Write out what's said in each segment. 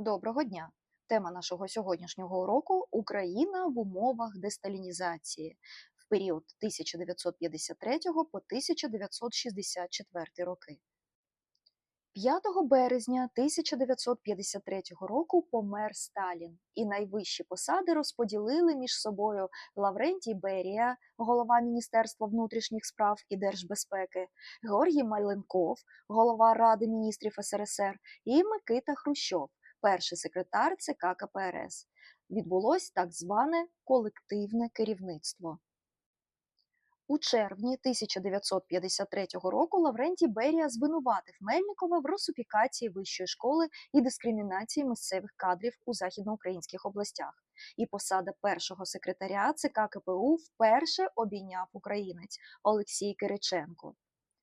Доброго дня! Тема нашого сьогоднішнього уроку Україна в умовах десталінізації в період 1953 по 1964 роки. 5 березня 1953 року помер Сталін, і найвищі посади розподілили між собою Лаврентій Берія, голова Міністерства внутрішніх справ і держбезпеки, Георгій Маленков, голова Ради міністрів СРСР, і Микита Хрущов, перший секретар ЦК КПРС. Відбулось так зване колективне керівництво. У червні 1953 року Лаврентій Берія звинуватив Мельникова в русифікації вищої школи і дискримінації місцевих кадрів у західноукраїнських областях. І посада першого секретаря ЦК КПУ вперше обійняв українець Олексій Кириченко.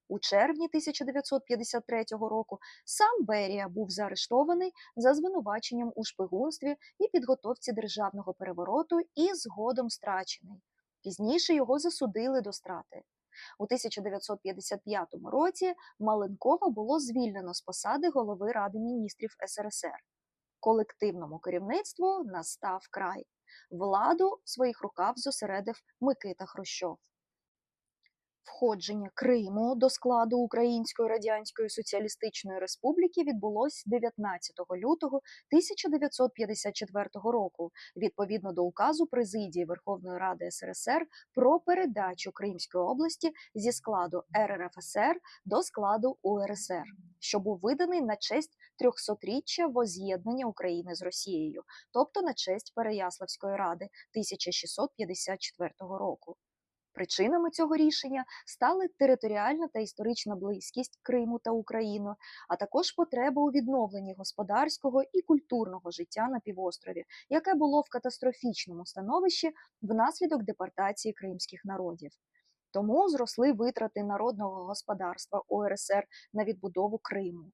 У червні 1953 року сам Берія був заарештований за звинуваченням у шпигунстві і підготовці державного перевороту і згодом страчений. Пізніше його засудили до страти. У 1955 році Маленкова було звільнено з посади голови Ради міністрів СРСР. Колективному керівництву настав край. Владу в своїх руках зосередив Микита Хрущов. Входження Криму до складу Української Радянської Соціалістичної Республіки відбулось 19 лютого 1954 року, відповідно до указу Президії Верховної Ради СРСР про передачу Кримської області зі складу РРФСР до складу УРСР, що був виданий на честь 300-річчя воз'єднання України з Росією, тобто на честь Переяславської ради 1654 року. Причинами цього рішення стали територіальна та історична близькість Криму та України, а також потреба у відновленні господарського і культурного життя на півострові, яке було в катастрофічному становищі внаслідок депортації кримських народів. Тому зросли витрати народного господарства УРСР на відбудову Криму.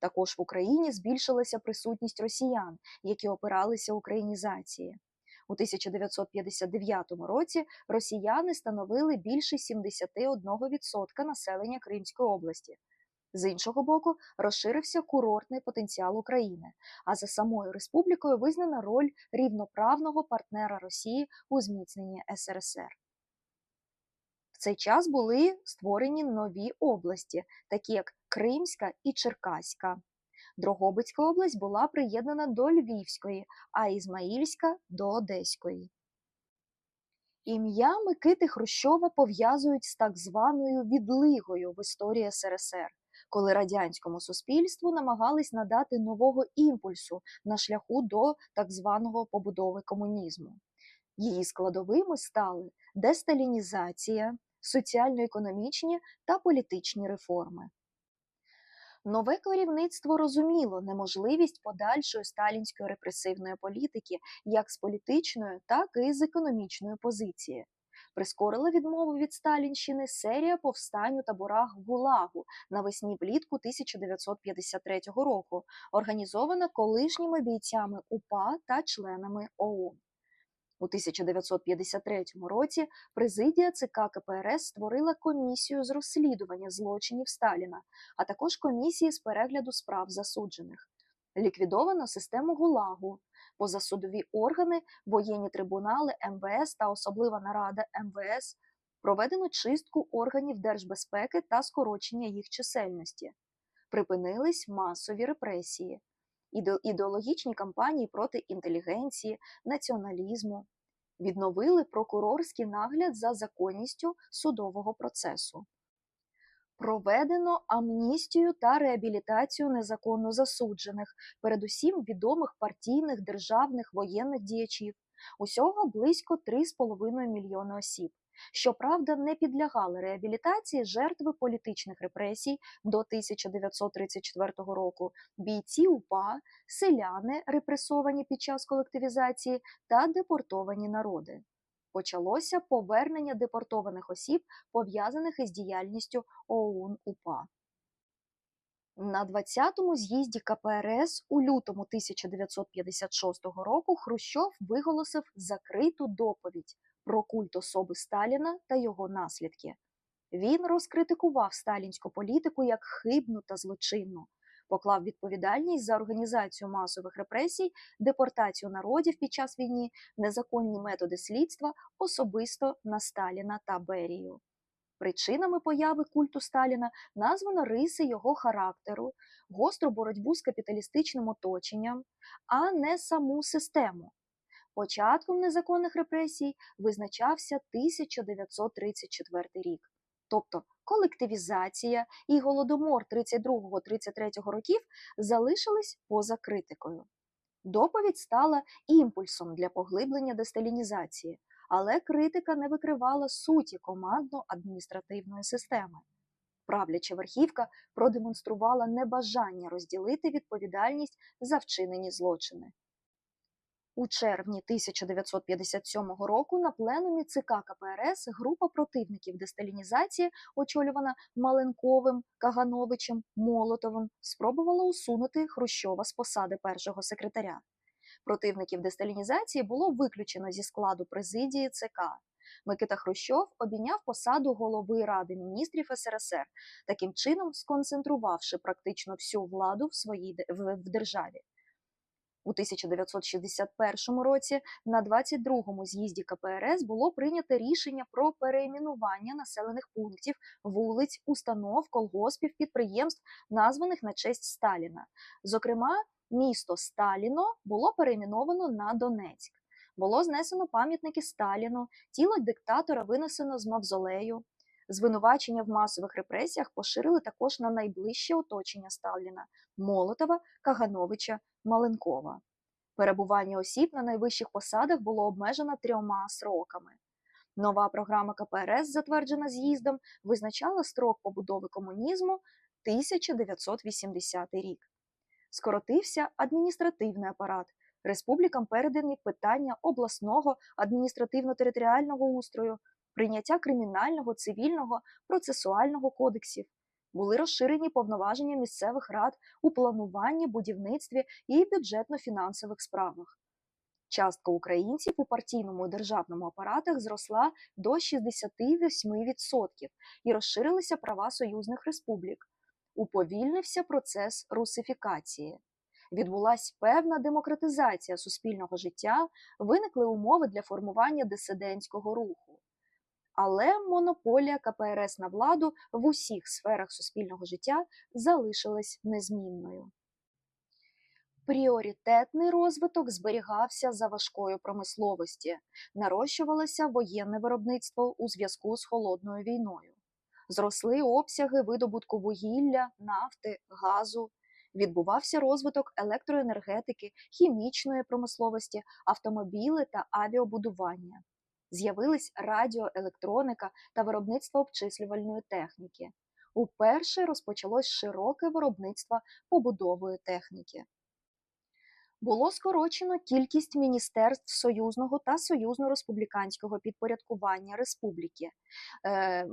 Також в Україні збільшилася присутність росіян, які опиралися українізації. У 1959 році росіяни становили більше 71% населення Кримської області. З іншого боку, розширився курортний потенціал України, а за самою республікою визнана роль рівноправного партнера Росії у зміцненні СРСР. В цей час були створені нові області, такі як Кримська і Черкаська. Дрогобицька область була приєднана до Львівської, а Ізмаїльська до Одеської. Ім'я Микити Хрущова пов'язують з так званою відлигою в історії СРСР, коли радянському суспільству намагались надати нового імпульсу на шляху до так званого побудови комунізму. Її складовими стали десталінізація, соціально-економічні та політичні реформи. Нове керівництво розуміло неможливість подальшої сталінської репресивної політики як з політичної, так і з економічної позиції. Прискорила відмову від Сталінщини серія повстань у таборах Гулагу навесні влітку 1953 року, організована колишніми бійцями УПА та членами ОУН. У 1953 році президія ЦК КПРС створила комісію з розслідування злочинів Сталіна, а також комісії з перегляду справ засуджених. Ліквідовано систему ГУЛАГу, позасудові органи, воєнні трибунали МВС та особлива нарада МВС. Проведено чистку органів держбезпеки та скорочення їх чисельності. Припинились масові репресії ідеологічні кампанії проти інтелігенції, націоналізму, відновили прокурорський нагляд за законністю судового процесу. Проведено амністію та реабілітацію незаконно засуджених, передусім відомих партійних державних воєнних діячів, усього близько 3,5 мільйони осіб. Щоправда, не підлягали реабілітації жертви політичних репресій до 1934 року, бійці УПА, селяни, репресовані під час колективізації та депортовані народи. Почалося повернення депортованих осіб, пов'язаних із діяльністю ОУН УПА. На 20-му з'їзді КПРС у лютому 1956 року Хрущов виголосив закриту доповідь про культ особи Сталіна та його наслідки. Він розкритикував сталінську політику як хибну та злочинну, поклав відповідальність за організацію масових репресій, депортацію народів під час війни, незаконні методи слідства особисто на Сталіна та Берію. Причинами появи культу Сталіна названо риси його характеру, гостру боротьбу з капіталістичним оточенням, а не саму систему. Початком незаконних репресій визначався 1934 рік, тобто колективізація і голодомор 32-33 років залишились поза критикою. Доповідь стала імпульсом для поглиблення десталінізації, але критика не викривала суті командно-адміністративної системи. Правляча верхівка продемонструвала небажання розділити відповідальність за вчинені злочини. У червні 1957 року на пленумі ЦК КПРС група противників десталінізації, очолювана Маленковим, Кагановичем, Молотовим, спробувала усунути Хрущова з посади першого секретаря. Противників десталінізації було виключено зі складу президії ЦК. Микита Хрущов обійняв посаду голови Ради міністрів СРСР, таким чином сконцентрувавши практично всю владу в своїй в, державі. У 1961 році на 22-му з'їзді КПРС було прийнято рішення про перейменування населених пунктів, вулиць, установ, колгоспів, підприємств, названих на честь Сталіна. Зокрема, місто Сталіно було перейменовано на Донецьк. Було знесено пам'ятники Сталіну, тіло диктатора винесено з мавзолею. Звинувачення в масових репресіях поширили також на найближче оточення Сталіна Молотова, Кагановича, Маленкова. Перебування осіб на найвищих посадах було обмежено трьома сроками. Нова програма КПРС, затверджена з'їздом, визначала строк побудови комунізму 1980 рік. Скоротився адміністративний апарат. Республікам передані питання обласного адміністративно-територіального устрою, прийняття кримінального, цивільного, процесуального кодексів. Були розширені повноваження місцевих рад у плануванні, будівництві і бюджетно-фінансових справах. Частка українців у партійному і державному апаратах зросла до 68% і розширилися права союзних республік. Уповільнився процес русифікації. Відбулася певна демократизація суспільного життя, виникли умови для формування дисидентського руху. Але монополія КПРС на владу в усіх сферах суспільного життя залишилась незмінною. Пріоритетний розвиток зберігався за важкою промисловості, нарощувалося воєнне виробництво у зв'язку з холодною війною. Зросли обсяги видобутку вугілля, нафти, газу, відбувався розвиток електроенергетики, хімічної промисловості, автомобіли та авіабудування. З'явились радіоелектроніка та виробництво обчислювальної техніки. Уперше розпочалось широке виробництво побудової техніки. Було скорочено кількість міністерств союзного та союзно-республіканського підпорядкування республіки. Е, е,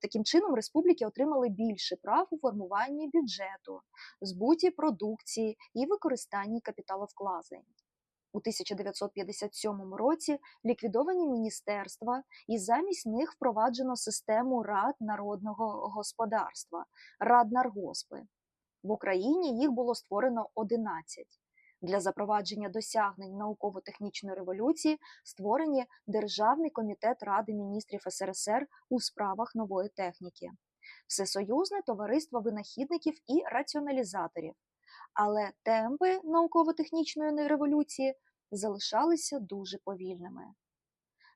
таким чином, республіки отримали більше прав у формуванні бюджету, збуті продукції і використанні капіталовкладень. У 1957 році ліквідовані міністерства, і замість них впроваджено систему рад народного господарства раднаргоспи. В Україні їх було створено 11. Для запровадження досягнень науково-технічної революції створені Державний комітет Ради міністрів СРСР у справах нової техніки, Всесоюзне товариство винахідників і раціоналізаторів. Але темпи науково-технічної революції залишалися дуже повільними.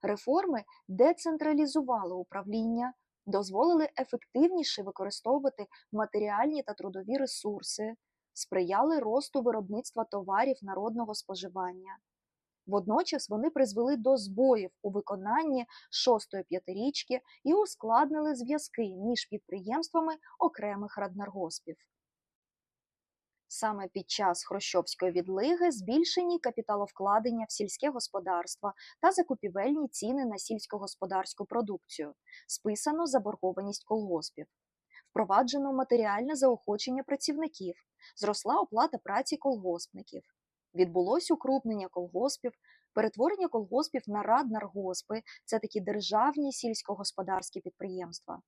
Реформи децентралізували управління, дозволили ефективніше використовувати матеріальні та трудові ресурси, сприяли росту виробництва товарів народного споживання. Водночас вони призвели до збоїв у виконанні шостої п'ятирічки і ускладнили зв'язки між підприємствами окремих раднаргоспів. Саме під час хрущовської відлиги збільшені капіталовкладення в сільське господарство та закупівельні ціни на сільськогосподарську продукцію, списано заборгованість колгоспів, впроваджено матеріальне заохочення працівників, зросла оплата праці колгоспників, відбулось укрупнення колгоспів, перетворення колгоспів на раднаргоспи – це такі державні сільськогосподарські підприємства.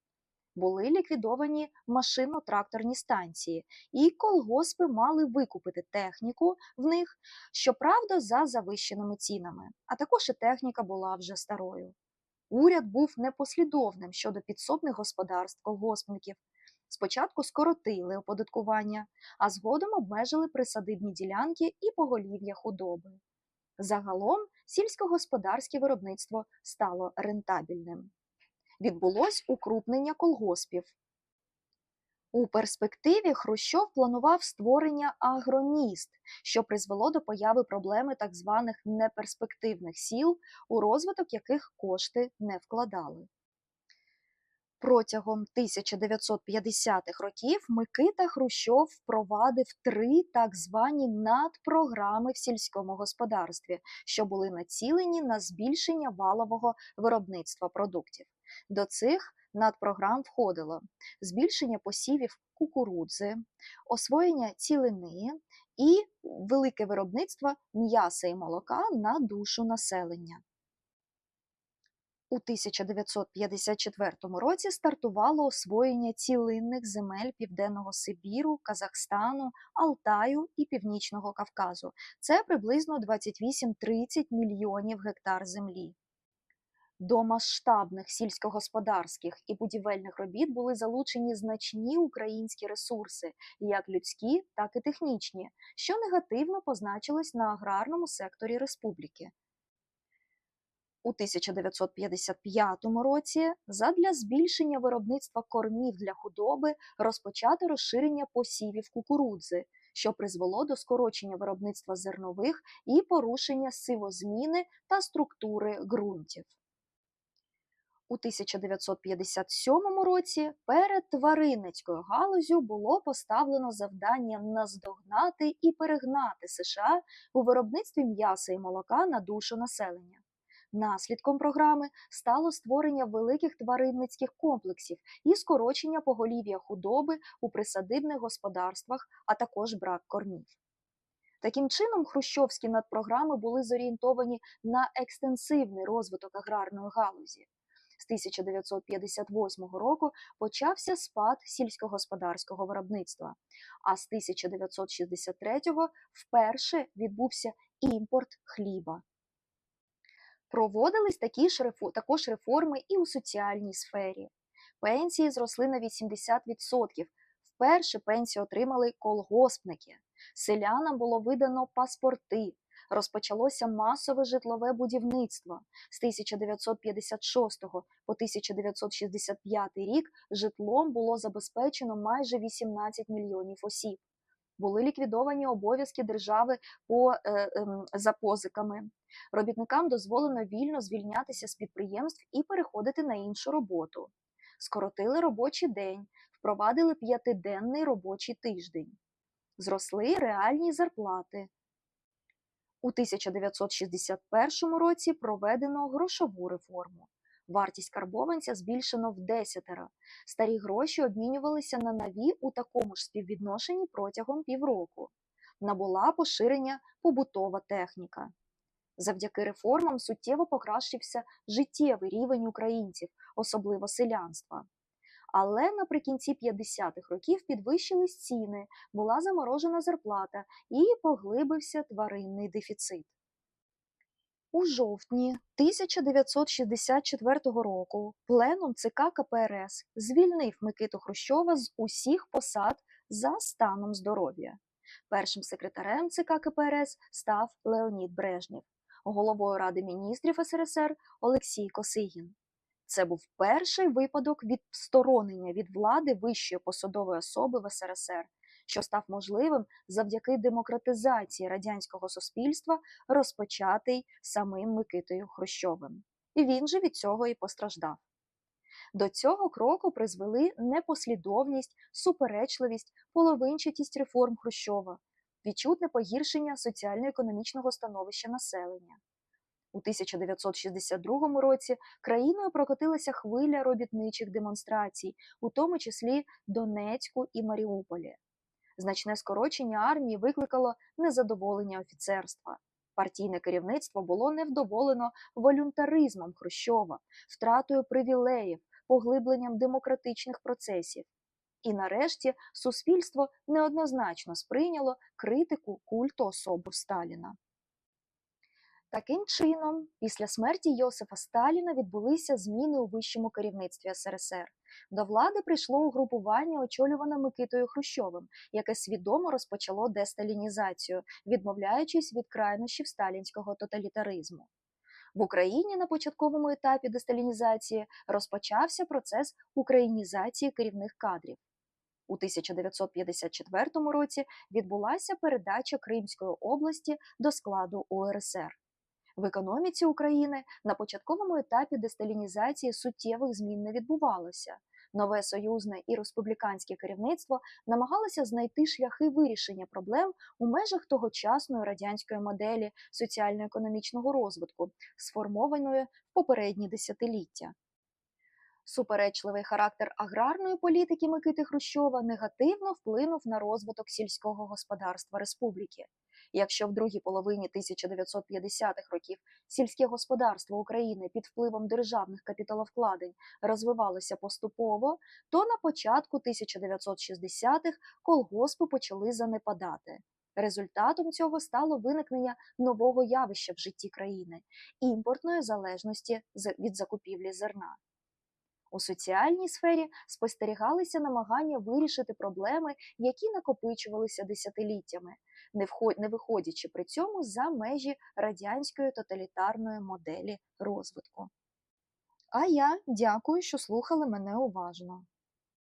Були ліквідовані машинно-тракторні станції, і колгоспи мали викупити техніку в них, щоправда, за завищеними цінами, а також і техніка була вже старою. Уряд був непослідовним щодо підсобних господарств колгоспників. Спочатку скоротили оподаткування, а згодом обмежили присадибні ділянки і поголів'я худоби. Загалом сільськогосподарське виробництво стало рентабельним. Відбулось укрупнення колгоспів. У перспективі Хрущов планував створення агроміст, що призвело до появи проблеми так званих неперспективних сіл, у розвиток яких кошти не вкладали. Протягом 1950-х років Микита Хрущов впровадив три так звані надпрограми в сільському господарстві, що були націлені на збільшення валового виробництва продуктів. До цих надпрограм входило збільшення посівів кукурудзи, освоєння цілини і велике виробництво м'яса і молока на душу населення. У 1954 році стартувало освоєння цілинних земель Південного Сибіру, Казахстану, Алтаю і Північного Кавказу. Це приблизно 28-30 мільйонів гектар землі. До масштабних сільськогосподарських і будівельних робіт були залучені значні українські ресурси, як людські, так і технічні, що негативно позначилось на аграрному секторі республіки. У 1955 році задля збільшення виробництва кормів для худоби розпочато розширення посівів кукурудзи, що призвело до скорочення виробництва зернових і порушення сивозміни та структури ґрунтів. У 1957 році перед тваринницькою галузю було поставлено завдання наздогнати і перегнати США у виробництві м'яса і молока на душу населення. Наслідком програми стало створення великих тваринницьких комплексів і скорочення поголів'я худоби у присадибних господарствах, а також брак кормів. Таким чином, хрущовські надпрограми були зорієнтовані на екстенсивний розвиток аграрної галузі. З 1958 року почався спад сільськогосподарського виробництва, а з 1963 вперше відбувся імпорт хліба. Проводились такі ж також реформи і у соціальній сфері. Пенсії зросли на 80%. Вперше пенсію отримали колгоспники. Селянам було видано паспорти. Розпочалося масове житлове будівництво. З 1956 по 1965 рік житлом було забезпечено майже 18 мільйонів осіб. Були ліквідовані обов'язки держави по, е, ем, за позиками. Робітникам дозволено вільно звільнятися з підприємств і переходити на іншу роботу. Скоротили робочий день, впровадили п'ятиденний робочий тиждень. Зросли реальні зарплати. У 1961 році проведено грошову реформу. Вартість карбованця збільшено в десятеро. Старі гроші обмінювалися на нові у такому ж співвідношенні протягом півроку. Набула поширення побутова техніка. Завдяки реформам суттєво покращився життєвий рівень українців, особливо селянства. Але наприкінці 50-х років підвищились ціни, була заморожена зарплата і поглибився тваринний дефіцит. У жовтні 1964 року пленум ЦК КПРС звільнив Микиту Хрущова з усіх посад за станом здоров'я. Першим секретарем ЦК КПРС став Леонід Брежнєв, головою Ради міністрів СРСР Олексій Косигін. Це був перший випадок відсторонення від влади вищої посадової особи в СРСР, що став можливим завдяки демократизації радянського суспільства, розпочатий самим Микитою Хрущовим. І він же від цього і постраждав. До цього кроку призвели непослідовність, суперечливість, половинчатість реформ Хрущова, відчутне погіршення соціально-економічного становища населення. У 1962 році країною прокотилася хвиля робітничих демонстрацій, у тому числі Донецьку і Маріуполі. Значне скорочення армії викликало незадоволення офіцерства. Партійне керівництво було невдоволено волюнтаризмом Хрущова, втратою привілеїв, поглибленням демократичних процесів. І нарешті суспільство неоднозначно сприйняло критику культу особу Сталіна. Таким чином, після смерті Йосифа Сталіна відбулися зміни у вищому керівництві СРСР. До влади прийшло угрупування, очолюване Микитою Хрущовим, яке свідомо розпочало десталінізацію, відмовляючись від крайнощів сталінського тоталітаризму. В Україні на початковому етапі десталінізації розпочався процес українізації керівних кадрів. У 1954 році відбулася передача Кримської області до складу УРСР. В економіці України на початковому етапі десталінізації суттєвих змін не відбувалося. Нове союзне і республіканське керівництво намагалося знайти шляхи вирішення проблем у межах тогочасної радянської моделі соціально-економічного розвитку, сформованої в попередні десятиліття. Суперечливий характер аграрної політики Микити Хрущова негативно вплинув на розвиток сільського господарства республіки. Якщо в другій половині 1950-х років сільське господарство України під впливом державних капіталовкладень розвивалося поступово, то на початку 1960-х колгоспи почали занепадати. Результатом цього стало виникнення нового явища в житті країни імпортної залежності від закупівлі зерна. У соціальній сфері спостерігалися намагання вирішити проблеми, які накопичувалися десятиліттями, не виходячи при цьому за межі радянської тоталітарної моделі розвитку. А я дякую, що слухали мене уважно.